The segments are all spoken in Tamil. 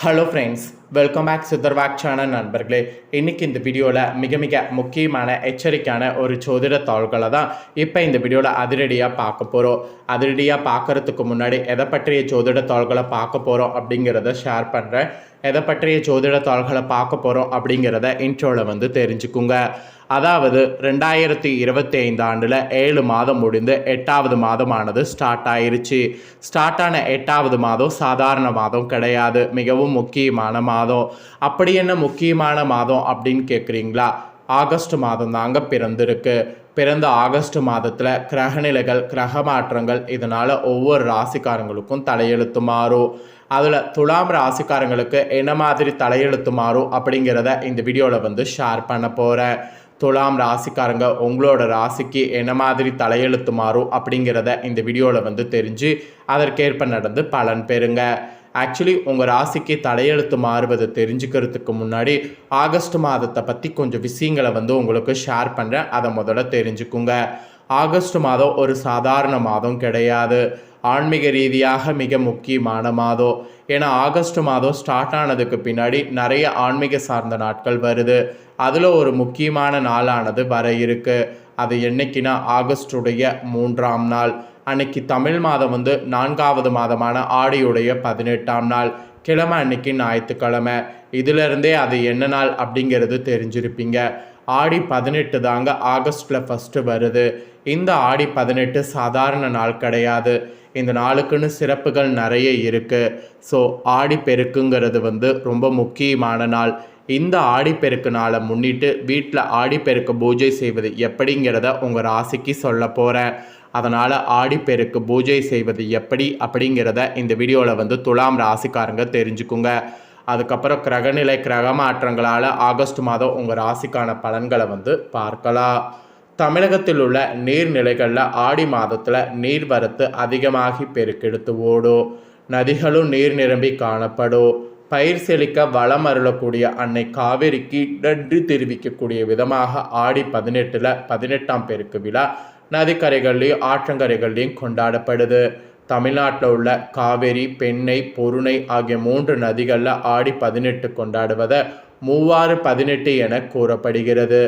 ஹலோ ஃப்ரெண்ட்ஸ் வெல்கம் பேக் சித்தர்வாக் சேனல் நண்பர்களே. இன்னைக்கு இந்த வீடியோவில் மிக மிக முக்கியமான எச்சரிக்கையான ஒரு சோதிட தாள்களை தான் இப்போ இந்த வீடியோவில் அதிரடியாக பார்க்க போகிறோம் அதிரடியாக பார்க்கறதுக்கு முன்னாடி எதை பற்றிய சோதிட தாள்களை பார்க்க போகிறோம் அப்படிங்கிறத ஷேர் பண்ணுறேன் எதை பற்றிய சோதிட தாள்களை பார்க்க போகிறோம் அப்படிங்கிறத இன்ட்ரோவில் வந்து தெரிஞ்சுக்குங்க. அதாவது ரெண்டாயிரத்தி இருபத்தி ஐந்து ஆண்டில் ஏழு மாதம் முடிந்து எட்டாவது மாதமானது ஸ்டார்ட் ஆயிருச்சு. ஸ்டார்ட் ஆன எட்டாவது மாதம் சாதாரண மாதம் கிடையாது. மிகவும் முக்கியமான மாதம் அப்படி என்ன முக்கியமான மாதம் அப்படின்னு கேட்குறீங்களா ஆகஸ்ட் மாதம் தாங்க பிறந்திருக்கு. பிறந்த ஆகஸ்ட் மாதத்தில் கிரகநிலைகள் கிரக மாற்றங்கள் இதனால் ஒவ்வொரு ராசிக்காரங்களுக்கும் தலையெழுத்து மாறும். அதில் துலாம் ராசிக்காரங்களுக்கு என்ன மாதிரி தலையெழுத்து மாறும் அப்படிங்கிறத இந்த வீடியோவில் வந்து ஷேர் பண்ண போகிறேன் துலாம் ராசிக்காரங்க உங்களோட ராசிக்கு என்ன மாதிரி தலையெழுத்து மாறும் அப்படிங்கிறத இந்த வீடியோவில் வந்து தெரிஞ்சு அதற்கேற்ப நடந்து பலன் பெறுங்க. ஆக்சுவலி உங்கள் ராசிக்கு தலையெழுத்து மாறுவதை தெரிஞ்சுக்கிறதுக்கு முன்னாடி ஆகஸ்ட் மாதத்தை பற்றி கொஞ்சம் விஷயங்களை வந்து உங்களுக்கு ஷேர் பண்ணுறேன் அதை முதல்ல தெரிஞ்சுக்குங்க. ஆகஸ்ட் மாதம் ஒரு சாதாரண மாதம் கிடையாது. ஆன்மீக ரீதியாக மிக முக்கியமான மாதம். ஏன்னா ஆகஸ்ட் மாதம் ஸ்டார்ட் ஆனதுக்கு பின்னாடி நிறைய ஆன்மீக சார்ந்த நாட்கள் வருது. அதில் ஒரு முக்கியமான நாளானது வர இருக்குது அது என்னைக்குன்னா ஆகஸ்டுடைய மூன்றாம் நாள். அன்னைக்கு தமிழ் மாதம் வந்து நான்காவது மாதமான ஆடியுடைய பதினெட்டாம் நாள் கிழமை அன்னைக்கு ஞாயிற்றுக்கிழமை. இதிலிருந்தே அது என்ன நாள் அப்படிங்கிறது தெரிஞ்சிருப்பீங்க. ஆடி பதினெட்டு தாங்க ஆகஸ்டில் ஃபஸ்ட்டு வருது. இந்த ஆடி பதினெட்டு சாதாரண நாள் கிடையாது. இந்த நாளுக்குன்னு சிறப்புகள் நிறைய இருக்குது ஸோ ஆடி பெருக்குங்கிறது வந்து ரொம்ப முக்கியமான நாள். இந்த ஆடிப்பெருக்கு நாளை முன்னிட்டு வீட்டில் ஆடிப்பெருக்கு பூஜை செய்வது எப்படிங்கிறத உங்கள் ராசிக்கு சொல்ல போகிறேன் அதனால் ஆடிப்பெருக்கு பூஜை செய்வது எப்படி அப்படிங்கிறத இந்த வீடியோவில் வந்து துலாம் ராசிக்காரங்க தெரிஞ்சுக்குங்க. அதுக்கப்புறம் கிரகநிலை கிரக மாற்றங்களால் ஆகஸ்ட் மாதம் உங்கள் ராசிக்கான பலன்களை வந்து பார்க்கலாம். தமிழகத்தில் உள்ள நீர்நிலைகளில் ஆடி மாதத்தில் நீர்வரத்து அதிகமாகி பெருக்கெடுத்து ஓடும். நதிகளும் நீர் நிரம்பி காணப்படும். பயிர் செழிக்க வளம் அருளக்கூடிய அன்னை காவேரிக்கு நன்றி தெரிவிக்கக்கூடிய விதமாக ஆடி பதினெட்டில் பதினெட்டாம் பெருக்கு விழா நதிக்கரைகள்லையும் ஆற்றங்கரைகள்லையும் கொண்டாடப்படுது. தமிழ்நாட்டில் உள்ள காவேரி பெண்ணை பொருணை ஆகிய மூன்று நதிகளில் ஆடி பதினெட்டு கொண்டாடுவதை மூவாறு பதினெட்டு என கூறப்படுகிறது.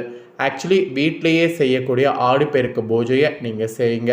ஆக்சுவலி வீட்டிலேயே செய்யக்கூடிய ஆடிப்பெருக்கு பூஜையை நீங்கள் செய்யுங்க.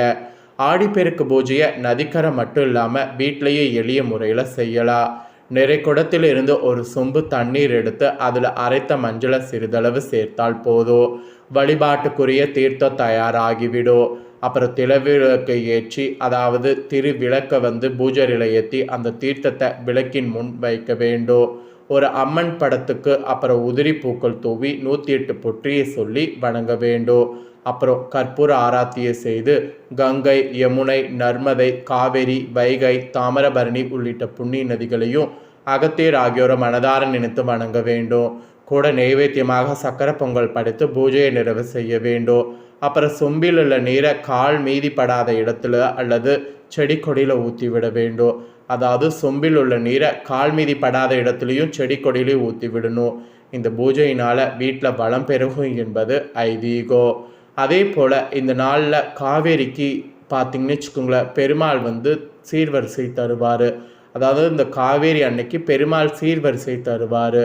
ஆடிப்பெருக்கு பூஜையை நதிக்கரை மட்டும் இல்லாமல் வீட்டிலேயே எளிய முறையில் செய்யலாம். நிறை குடத்தில் இருந்து ஒரு சொம்பு தண்ணீர் எடுத்து அதில் அரைத்த மஞ்சளை சிறிதளவு சேர்த்தால் போதும் வழிபாட்டுக்குரிய தீர்த்தம் தயாராகிவிடும் அப்புறம் திலவிளக்கை ஏற்றி அதாவது திரு விளக்கை வந்து பூஜையில் ஏற்றி அந்த தீர்த்தத்தை விளக்கின் முன் வைக்க வேண்டும் ஒரு அம்மன் படத்துக்கு அப்புறம் உதிரி பூக்கள் தூவி நூற்றி எட்டு பொற்றியை சொல்லி வணங்க வேண்டும் அப்புறம் கற்பூர ஆராத்தியை செய்து கங்கை யமுனை நர்மதை காவேரி வைகை தாமிரபரணி உள்ளிட்ட புண்ணிய நதிகளையும் அகத்தியர் ஆகியோரை மனதார நினைத்து வணங்க வேண்டும். கூட நைவேத்தியமாக சக்கரை பொங்கல் படைத்து பூஜையை நிறைவு செய்ய வேண்டும். அப்புறம் சொம்பில் உள்ள நீரை கால் மீதிப்படாத இடத்துல அல்லது செடி கொடியில் ஊற்றி விட வேண்டும். அதாவது சொம்பில் உள்ள நீரை கால் மீதி படாத இடத்துலையும் செடி கொடியிலையும் ஊற்றி விடணும். இந்த பூஜையினால் வீட்டில் பலம் பெருகும் என்பது ஐதீகம் அதே போல் இந்த நாளில் காவேரிக்கு பார்த்திங்கன்னு வச்சுக்கோங்களேன் பெருமாள் வந்து சீர்வரிசை தருவார். அதாவது இந்த காவேரி அன்னைக்கு பெருமாள் சீர்வரிசை தருவார்.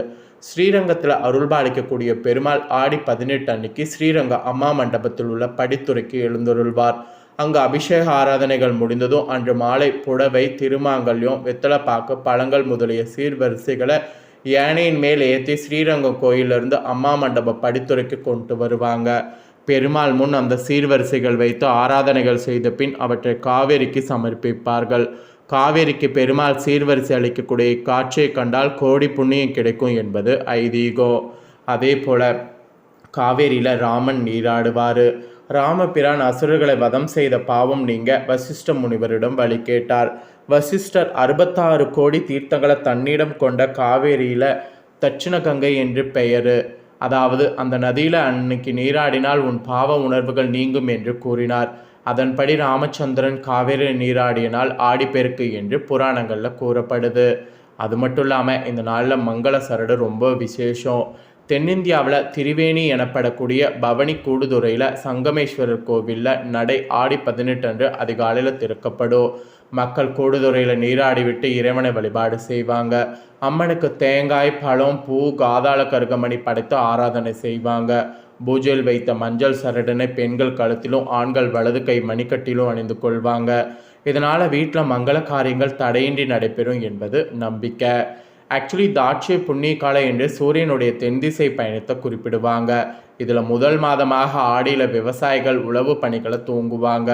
ஸ்ரீரங்கத்தில் அருள்பாலிக்கக்கூடிய பெருமாள் ஆடி பதினெட்டு அன்னைக்கு ஸ்ரீரங்க அம்மா மண்டபத்தில் உள்ள படித்துறைக்கு எழுந்தருள்வார். அங்கு அபிஷேக ஆராதனைகள் முடிந்ததும் அன்று மாலை புடவை திருமாங்கல்யம் வெத்தலைப்பாக்கு பழங்கள் முதலிய சீர்வரிசைகளை யானையின் மேல் ஏற்றி ஸ்ரீரங்கம் கோயிலிருந்து அம்மா மண்டப படித்துறைக்கு கொண்டு வருவாங்க. பெருமாள் முன் அந்த சீர்வரிசைகள் வைத்து ஆராதனைகள் செய்த பின் அவற்றை காவேரிக்கு சமர்ப்பிப்பார்கள். காவேரிக்கு பெருமாள் சீர்வரிசை அளிக்கக்கூடிய காட்சியை கண்டால் கோடி புண்ணியம் கிடைக்கும் என்பது ஐதீகோ. அதே போல் காவேரியில் ராமன் நீராடுவார். ராமபிரான் அசுரர்களை வதம் செய்த பாவம் நீங்க வசிஷ்ட முனிவரிடம் வழி கேட்டார். வசிஷ்டர் அறுபத்தாறு கோடி தீர்த்தங்களை தன்னிடம் கொண்ட காவேரியில் தட்சிண கங்கை என்று பெயர். அதாவது அந்த நதியில் அன்னைக்கு நீராடினால் உன் பாவ உணர்வுகள் நீங்கும் என்று கூறினார். அதன்படி ராமச்சந்திரன் காவேரி நீராடியனால் ஆடிப்பெருக்கு என்று புராணங்களில் கூறப்படுது. அது மட்டும் இல்லாமல் இந்த நாளில் மங்கள சரடு ரொம்ப விசேஷம். தென்னிந்தியாவில் திரிவேணி எனப்படக்கூடிய பவனி கூடுதுறையில் சங்கமேஸ்வரர் கோவிலில் நடை ஆடி பதினெட்டு அன்று அதிகாலையில் திறக்கப்படும். மக்கள் கூடுதுறையில் நீராடிவிட்டு இறைவனை வழிபாடு செய்வாங்க. அம்மனுக்கு தேங்காய் பழம் பூ காதாள கருகமணி படைத்து ஆராதனை செய்வாங்க. பூஜையில் வைத்த மஞ்சள் சரடனை பெண்கள் கழுத்திலும் ஆண்கள் வலது கை மணிக்கட்டிலும் அணிந்து கொள்வாங்க. இதனால் வீட்டில் மங்கள காரியங்கள் தடையின்றி நடைபெறும் என்பது நம்பிக்கை. ஆக்சுவலி தாட்சிய புண்ணிய காலம் என்று சூரியனுடைய தென்திசை பயணத்தை குறிப்பிடுவாங்க. இதில் முதல் மாதமாக ஆடியில் விவசாயிகள் உழவு பணிகளை தூங்குவாங்க.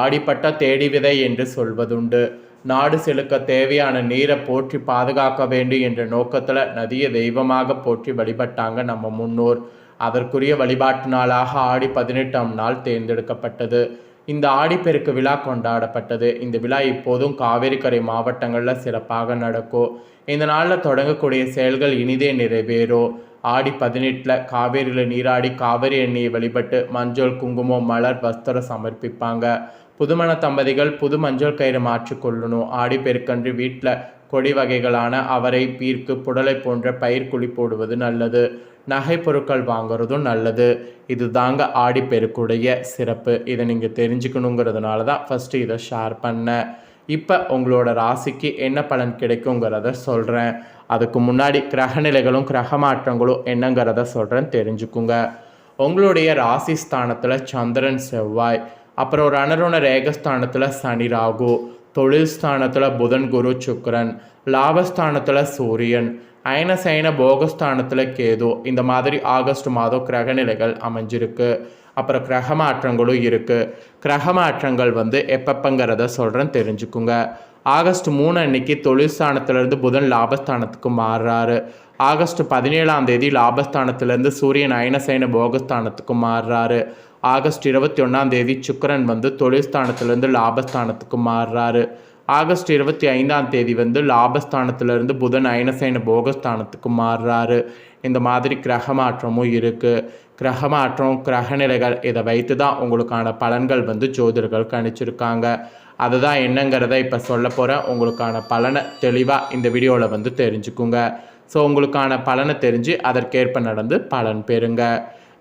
ஆடிப்பட்ட தேடி விதை என்று சொல்வதுண்டு. நாடு செலுக்க தேவையான நீரை போற்றி பாதுகாக்க வேண்டும் என்ற நோக்கத்தில் நதியை தெய்வமாக போற்றி வழிபட்டாங்க நம்ம முன்னோர். அதற்குரிய வழிபாட்டு நாளாக ஆடி பதினெட்டாம் நாள் தேர்ந்தெடுக்கப்பட்டது. இந்த ஆடிப்பெருக்கு விழா கொண்டாடப்பட்டது. இந்த விழா இப்போதும் காவேரிக்கரை மாவட்டங்களில் சிறப்பாக நடக்கும். இந்த நாளில் தொடங்கக்கூடிய செயல்கள் இனிதே நிறைவேறும் ஆடி பதினெட்டில் காவேரியில் நீராடி காவேரி எண்ணெயை வழிபட்டு மஞ்சள் குங்குமம் மலர் வஸ்திரம் சமர்ப்பிப்பாங்க. புதுமண தம்பதிகள் புது மஞ்சள் கயிறு மாற்றிக்கொள்ளணும் ஆடி பெருக்கன்று வீட்டில் கொடி வகைகளான அவரை பீர்க்கு புடலை போன்ற பயிர் குழி போடுவது நல்லது. நகை பொருட்கள் வாங்குறதும் நல்லது. இது தாங்க ஆடிப்பெருக்குடைய சிறப்பு. இதை நீங்கள் தெரிஞ்சுக்கணுங்கிறதுனால தான் ஃபஸ்ட்டு இதை ஷேர் பண்ணேன். இப்போ உங்களோட ராசிக்கு என்ன பலன் கிடைக்குங்கிறத சொல்கிறேன் அதுக்கு முன்னாடி கிரகநிலைகளும் கிரக மாற்றங்களும் என்னங்கிறத சொல்கிறேன் தெரிஞ்சுக்குங்க. உங்களுடைய ராசி ஸ்தானத்தில் சந்திரன் செவ்வாய். அப்புறம் ரணரோட ரேகஸ்தானத்தில் சனி ராகு தொழில் ஸ்தானத்தில் புதன் குரு சுக்கரன் லாபஸ்தானத்தில் சூரியன் அயனசயன போகஸ்தானத்தில் கேது. இந்த மாதிரி ஆகஸ்ட் மாதம் கிரகநிலைகள் அமைஞ்சிருக்கு. அப்புறம் கிரக மாற்றங்களும் இருக்குது கிரக மாற்றங்கள் வந்து எப்பப்பங்கிறத சொல்கிறேன் தெரிஞ்சுக்குங்க. ஆகஸ்ட் மூணு அன்னைக்கு தொழில் ஸ்தானத்திலேருந்து புதன் லாபஸ்தானத்துக்கு மாறுறாரு. ஆகஸ்ட் பதினேழாம் தேதி லாபஸ்தானத்திலேருந்து சூரியன் அயனசைன போகஸ்தானத்துக்கு மாறுறாரு. ஆகஸ்ட் இருபத்தி ஒன்றாம் தேதி சுக்கரன் வந்து தொழில்ஸ்தானத்திலிருந்து லாபஸ்தானத்துக்கு மாறுறாரு. ஆகஸ்ட் இருபத்தி ஐந்தாம் தேதி வந்து லாபஸ்தானத்திலிருந்து புதன் அயனசைன போகஸ்தானத்துக்கு மாறுறாரு. இந்த மாதிரி கிரக மாற்றமும் இருக்குது கிரக மாற்றம் கிரகநிலைகள் இதை வைத்து தான் உங்களுக்கான பலன்கள் வந்து ஜோதிடர்கள் கணிச்சிருக்காங்க. அதுதான் என்னங்கிறத இப்போ சொல்ல போகிறேன் உங்களுக்கான பலனை தெளிவாக இந்த வீடியோவில் வந்து தெரிஞ்சுக்குங்க. ஸோ உங்களுக்கான பலனை தெரிஞ்சு அதற்கேற்ப நடந்து பலன் பெறுங்க.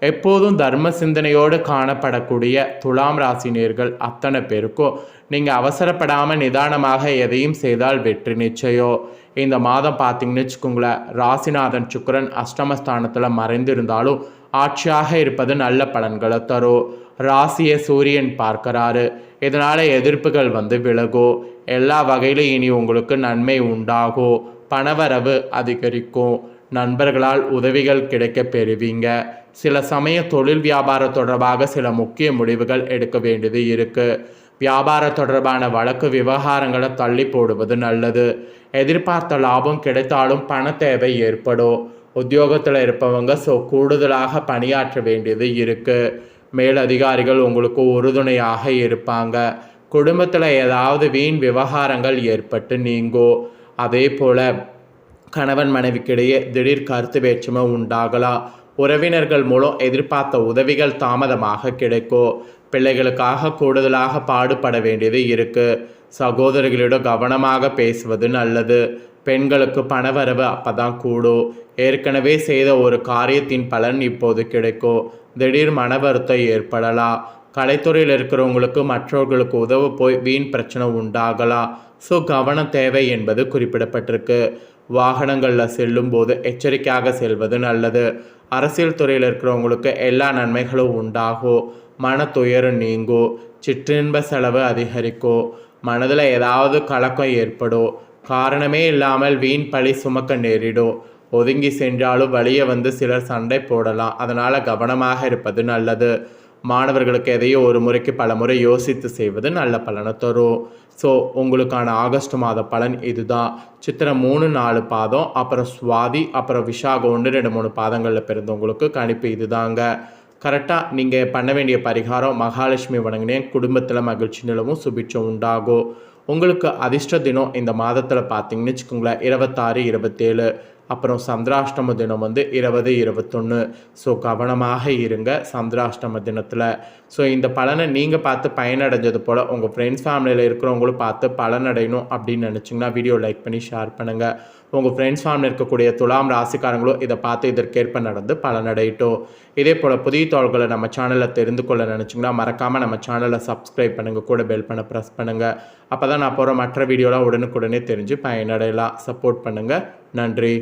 எப்போதும் தர்ம சிந்தனையோடு காணப்படக்கூடிய துலாம் ராசினியர்கள் அத்தனை பேருக்கும் நீங்கள் அவசரப்படாமல் நிதானமாக எதையும் செய்தால் வெற்றி நிச்சயம் இந்த மாதம் பார்த்தீங்கன்னு வச்சுக்கோங்களேன் ராசிநாதன் சுக்கரன் அஷ்டமஸ்தானத்தில் மறைந்திருந்தாலும் ஆட்சியாக இருப்பது நல்ல பலன்களை தரும். ராசியை சூரியன் பார்க்கிறாரு. இதனால் எதிர்ப்புகள் வந்து விலகும் எல்லா வகையிலும் இனி உங்களுக்கு நன்மை உண்டாகும் பணவரவு அதிகரிக்கும். நண்பர்களால் உதவிகள் கிடைக்க பெறுவீங்க. சில சமய தொழில் வியாபாரம் தொடர்பாக சில முக்கிய முடிவுகள் எடுக்க வேண்டியது இருக்குது வியாபார தொடர்பான வழக்கு விவகாரங்களை தள்ளி போடுவது நல்லது. எதிர்பார்த்த லாபம் கிடைத்தாலும் பண தேவை ஏற்படும். உத்தியோகத்தில் இருப்பவங்க ஸோ கூடுதலாக பணியாற்ற வேண்டியது இருக்குது மேலதிகாரிகள் உங்களுக்கு உறுதுணையாக இருப்பாங்க. குடும்பத்தில் ஏதாவது வீண் விவகாரங்கள் ஏற்பட்டு நீங்கும் அதே போல் கணவன் மனைவிக்கிடையே திடீர் கருத்து வேற்றுமை உண்டாகலாம். உறவினர்கள் மூலம் எதிர்பார்த்த உதவிகள் தாமதமாக கிடைக்கும். பிள்ளைகளுக்காக கூடுதலாக பாடுபட வேண்டியது இருக்குது சகோதரிகளிடம் கவனமாக பேசுவது நல்லது. பெண்களுக்கு பணவரவு அப்போ தான் கூடும். ஏற்கனவே செய்த ஒரு காரியத்தின் பலன் இப்போது கிடைக்கும். திடீர் மன வருத்தம் ஏற்படலாம். கலைத்துறையில் இருக்கிறவங்களுக்கு மற்றவர்களுக்கு உதவ போய் வீண் பிரச்சனை உண்டாகலாம். ஸோ கவனம் தேவை என்பது குறிப்பிடப்பட்டிருக்கு. வாகனங்களில் செல்லும் போது எச்சரிக்கையாக செல்வது நல்லது. அரசியல் துறையில் இருக்கிறவங்களுக்கு எல்லா நன்மைகளும் உண்டாகும். மன துயரம் நீங்கும் சிற்றின்ப செலவு அதிகரிக்கும் மனதில் ஏதாவது கலக்கம் ஏற்படும். காரணமே இல்லாமல் வீண் பழி சுமக்க நேரிடும். ஒதுங்கி சென்றாலும் வழியே வந்து சிலர் சண்டை போடலாம். அதனால் கவனமாக இருப்பது நல்லது. மாணவர்களுக்கு எதையோ ஒரு முறைக்கு பல முறை யோசித்து செய்வது நல்ல பலனை தரும். ஸோ உங்களுக்கான ஆகஸ்ட் மாத பலன் இதுதான். சித்திரம் மூணு நாலு பாதம் அப்புறம் சுவாதி அப்புறம் விஷாகம் ஒன்று ரெண்டு மூணு பாதங்களில் பிறந்தவங்களுக்கு கணிப்பு இதுதாங்க. கரெக்டாக நீங்கள் பண்ண வேண்டிய பரிகாரம் மகாலட்சுமி வணங்கினேன். குடும்பத்தில் மகிழ்ச்சி நிலவும் சுபிட்சம் உண்டாகும். உங்களுக்கு அதிர்ஷ்ட தினம் இந்த மாதத்தில் பார்த்தீங்கன்னு வச்சுக்கோங்களேன். இருபத்தாறு இருபத்தேழு. அப்புறம் சந்திராஷ்டம தினம் வந்து இருபது இருபத்தொன்று ஸோ கவனமாக இருங்க சந்திராஷ்டம தினத்தில். ஸோ இந்த பலனை நீங்கள் பார்த்து பயனடைஞ்சது போல் உங்கள் ஃப்ரெண்ட்ஸ் ஃபேமிலியில் இருக்கிறவங்களும் பார்த்து பலனடையணும் அப்படின்னு நினச்சிங்கன்னா வீடியோ லைக் பண்ணி ஷேர் பண்ணுங்கள் உங்கள் ஃப்ரெண்ட்ஸ் ஃபேமிலி இருக்கக்கூடிய துலாம் ராசிக்காரங்களும் இதை பார்த்து இதற்கேற்ப நடந்து பலனடையட்டும். இதே போல் புதிய தோள்களை நம்ம சேனலில் தெரிந்து கொள்ள நினச்சிங்கன்னா மறக்காமல் நம்ம சேனலை சப்ஸ்கிரைப் பண்ணுங்கள் கூட பெல் பண்ண ப்ரெஸ் பண்ணுங்கள் அப்போ தான் நான் போகிற மற்ற வீடியோலாம் உடனுக்குடனே தெரிஞ்சு பயனடையலாம். சப்போர்ட் பண்ணுங்கள் நன்றி.